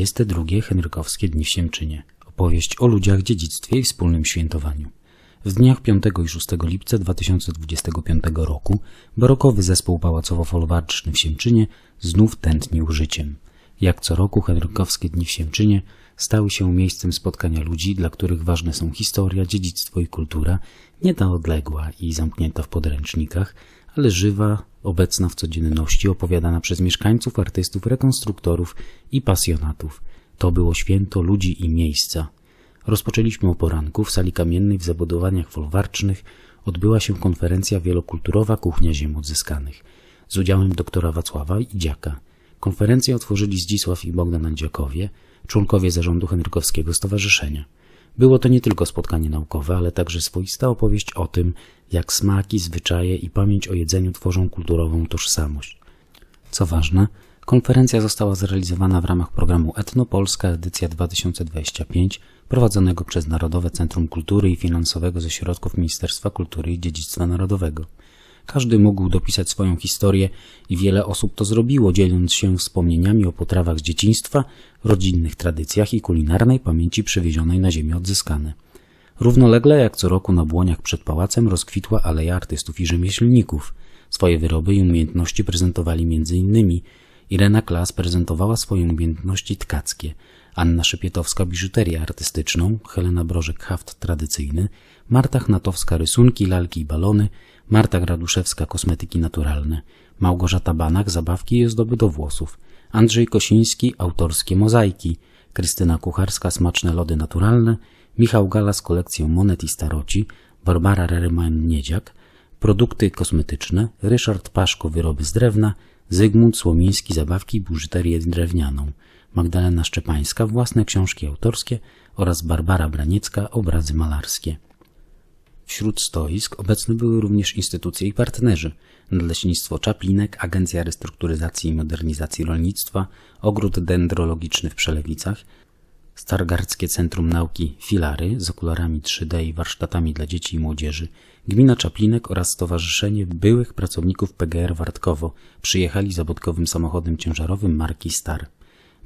22 Henrykowskie Dni w Siemczynie. Opowieść o ludziach, dziedzictwie i wspólnym świętowaniu. W dniach 5 i 6 lipca 2025 roku barokowy zespół pałacowo-folwarczny w Siemczynie znów tętnił życiem. Jak co roku Henrykowskie Dni w Siemczynie stały się miejscem spotkania ludzi, dla których ważne są historia, dziedzictwo i kultura, nie ta odległa i zamknięta w podręcznikach, ale żywa, obecna w codzienności, opowiadana przez mieszkańców, artystów, rekonstruktorów i pasjonatów. To było święto ludzi i miejsca. Rozpoczęliśmy o poranku w sali kamiennej w zabudowaniach folwarcznych odbyła się konferencja wielokulturowa Kuchnia Ziem Odzyskanych z udziałem doktora Wacława Idziaka. Konferencję otworzyli Zdzisław i Bogdan Andziakowie, członkowie zarządu Henrykowskiego Stowarzyszenia. Było to nie tylko spotkanie naukowe, ale także swoista opowieść o tym, jak smaki, zwyczaje i pamięć o jedzeniu tworzą kulturową tożsamość. Co ważne, konferencja została zrealizowana w ramach programu Etnopolska edycja 2025 prowadzonego przez Narodowe Centrum Kultury i finansowego ze środków Ministerstwa Kultury i Dziedzictwa Narodowego. Każdy mógł dopisać swoją historię i wiele osób to zrobiło, dzieląc się wspomnieniami o potrawach z dzieciństwa, rodzinnych tradycjach i kulinarnej pamięci przywiezionej na ziemię odzyskane. Równolegle jak co roku na błoniach przed pałacem rozkwitła aleja artystów i rzemieślników. Swoje wyroby i umiejętności prezentowali m.in. Irena Klas prezentowała swoje umiejętności tkackie, Anna Szypietowska biżuterię artystyczną, Helena Brożek haft tradycyjny, Marta Chnatowska rysunki, lalki i balony, Marta Graduszewska kosmetyki naturalne, Małgorzata Banach zabawki i ozdoby do włosów, Andrzej Kosiński autorskie mozaiki, Krystyna Kucharska smaczne lody naturalne, Michał Gala z kolekcją monet i staroci, Barbara Reryman-Niedziak, produkty kosmetyczne, Ryszard Paszko wyroby z drewna, Zygmunt Słomiński zabawki i biżuterię drewnianą, Magdalena Szczepańska własne książki autorskie oraz Barbara Braniecka obrazy malarskie. Wśród stoisk obecne były również instytucje i partnerzy. Nadleśnictwo Czaplinek, Agencja Restrukturyzacji i Modernizacji Rolnictwa, Ogród Dendrologiczny w Przelewicach, Stargardzkie Centrum Nauki Filary z okularami 3D i warsztatami dla dzieci i młodzieży, Gmina Czaplinek oraz Stowarzyszenie Byłych Pracowników PGR Wartkowo przyjechali zabudkowym samochodem ciężarowym marki Star.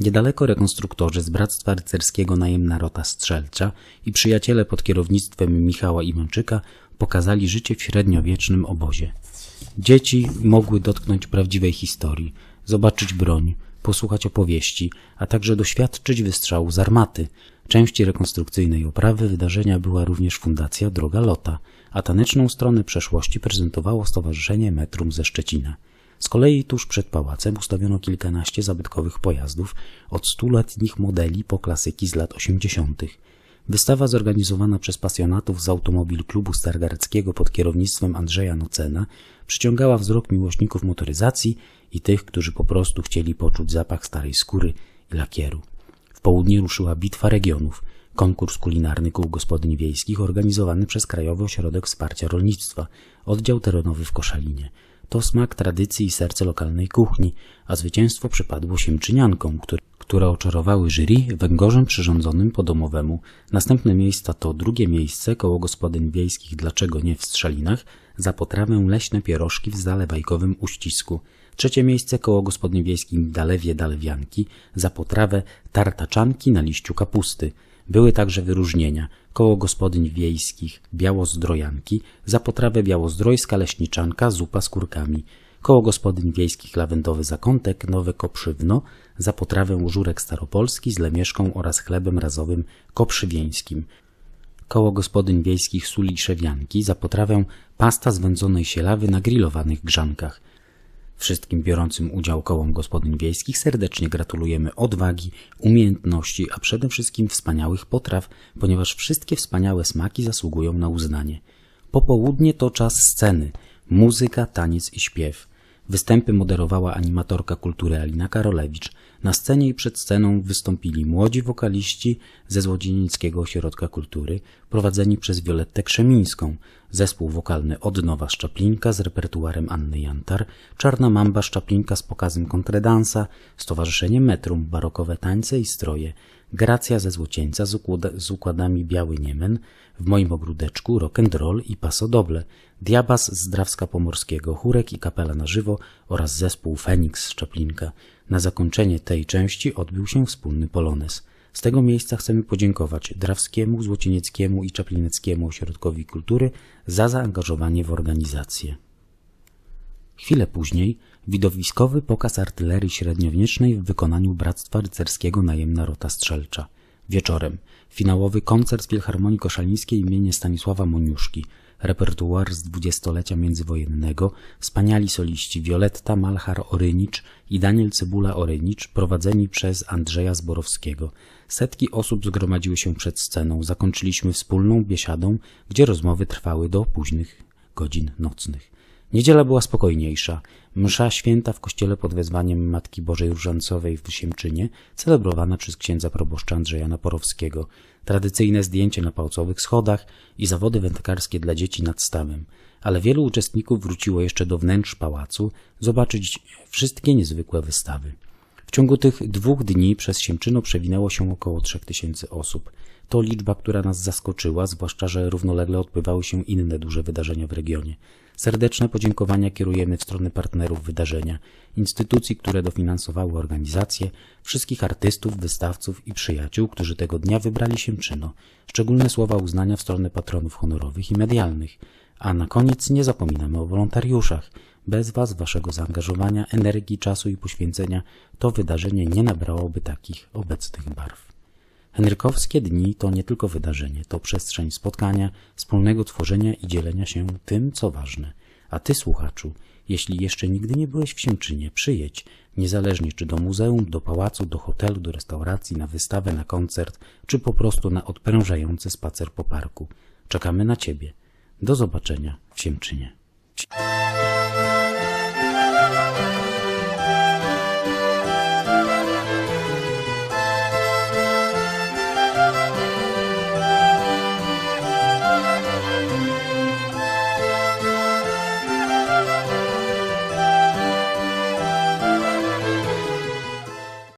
Niedaleko rekonstruktorzy z Bractwa Rycerskiego Najemna Rota Strzelcza i przyjaciele pod kierownictwem Michała Iwańczyka pokazali życie w średniowiecznym obozie. Dzieci mogły dotknąć prawdziwej historii, zobaczyć broń, posłuchać opowieści, a także doświadczyć wystrzału z armaty. Części rekonstrukcyjnej oprawy wydarzenia była również Fundacja Droga Lota, a taneczną stronę przeszłości prezentowało Stowarzyszenie Metrum ze Szczecina. Z kolei tuż przed pałacem ustawiono kilkanaście zabytkowych pojazdów, od stuletnich modeli po klasyki z lat osiemdziesiątych. Wystawa zorganizowana przez pasjonatów z Automobil Klubu Stargardzkiego pod kierownictwem Andrzeja Nocena przyciągała wzrok miłośników motoryzacji i tych, którzy po prostu chcieli poczuć zapach starej skóry i lakieru. W południe ruszyła Bitwa Regionów, konkurs kulinarny kół gospodyń wiejskich organizowany przez Krajowy Ośrodek Wsparcia Rolnictwa, oddział terenowy w Koszalinie. To smak tradycji i serce lokalnej kuchni, a zwycięstwo przypadło Siemczyniankom, które, które oczarowały jury węgorzem przyrządzonym po domowemu. Następne miejsca to drugie miejsce koło gospodyń wiejskich Dlaczego nie w Strzelinach za potrawę leśne pierożki w zalewajkowym uścisku. Trzecie miejsce koło gospodyń wiejskich Dalewie Dalewianki za potrawę tartaczanki na liściu kapusty. Były także wyróżnienia. Koło gospodyń wiejskich Białozdrojanki za potrawę białozdrojska leśniczanka zupa z kurkami, koło gospodyń wiejskich Lawendowy Zakątek Nowe Koprzywno za potrawę żurek staropolski z lemieszką oraz chlebem razowym koprzywieńskim, koło gospodyń wiejskich Suli Szewianki za potrawę pasta z wędzonej sielawy na grillowanych grzankach – Wszystkim biorącym udział kołom gospodyń wiejskich serdecznie gratulujemy odwagi, umiejętności, a przede wszystkim wspaniałych potraw, ponieważ wszystkie wspaniałe smaki zasługują na uznanie. Popołudnie to czas sceny, muzyka, taniec i śpiew. Występy moderowała animatorka kultury Alina Karolewicz. Na scenie i przed sceną wystąpili młodzi wokaliści ze Złodziejnickiego Ośrodka Kultury, prowadzeni przez Violettę Krzemińską, zespół wokalny Odnowa Szczaplinka z repertuarem Anny Jantar, Czarna Mamba Szczaplinka z pokazem kontredansa, Stowarzyszenie Metrum, barokowe tańce i stroje, Gracja ze Złocieńca z, układa, z układami Biały Niemen, w moim ogródeczku rock and roll i pasodoble, Diabas z Drawska Pomorskiego, Chórek i Kapela na żywo oraz zespół Feniks z Czaplinka. Na zakończenie tej części odbył się wspólny polonez. Z tego miejsca chcemy podziękować Drawskiemu, Złocienieckiemu i Czaplineckiemu Ośrodkowi Kultury za zaangażowanie w organizację. Chwilę później widowiskowy pokaz artylerii średniowiecznej w wykonaniu Bractwa Rycerskiego Najemna Rota Strzelcza. Wieczorem finałowy koncert Filharmonii Koszalińskiej imienia Stanisława Moniuszki, repertuar z dwudziestolecia międzywojennego, wspaniali soliści Violetta Malchar-Orynicz i Daniel Cybula-Orynicz prowadzeni przez Andrzeja Zborowskiego. Setki osób zgromadziły się przed sceną. Zakończyliśmy wspólną biesiadą, gdzie rozmowy trwały do późnych godzin nocnych. Niedziela była spokojniejsza. Msza święta w kościele pod wezwaniem Matki Bożej Różańcowej w Siemczynie, celebrowana przez księdza proboszcza Andrzeja Naporowskiego. Tradycyjne zdjęcie na pałcowych schodach i zawody wędkarskie dla dzieci nad stawem. Ale wielu uczestników wróciło jeszcze do wnętrz pałacu zobaczyć wszystkie niezwykłe wystawy. W ciągu tych dwóch dni przez Siemczyno przewinęło się około trzech tysięcy osób. To liczba, która nas zaskoczyła, zwłaszcza, że równolegle odbywały się inne duże wydarzenia w regionie. Serdeczne podziękowania kierujemy w stronę partnerów wydarzenia, instytucji, które dofinansowały organizację, wszystkich artystów, wystawców i przyjaciół, którzy tego dnia wybrali się czyno. Szczególne słowa uznania w stronę patronów honorowych i medialnych. A na koniec nie zapominamy o wolontariuszach. Bez Was, Waszego zaangażowania, energii, czasu i poświęcenia to wydarzenie nie nabrałoby takich obecnych barw. Henrykowskie dni to nie tylko wydarzenie, to przestrzeń spotkania, wspólnego tworzenia i dzielenia się tym, co ważne. A ty, słuchaczu, jeśli jeszcze nigdy nie byłeś w Siemczynie, przyjedź, niezależnie czy do muzeum, do pałacu, do hotelu, do restauracji, na wystawę, na koncert, czy po prostu na odprężający spacer po parku. Czekamy na ciebie. Do zobaczenia w Siemczynie.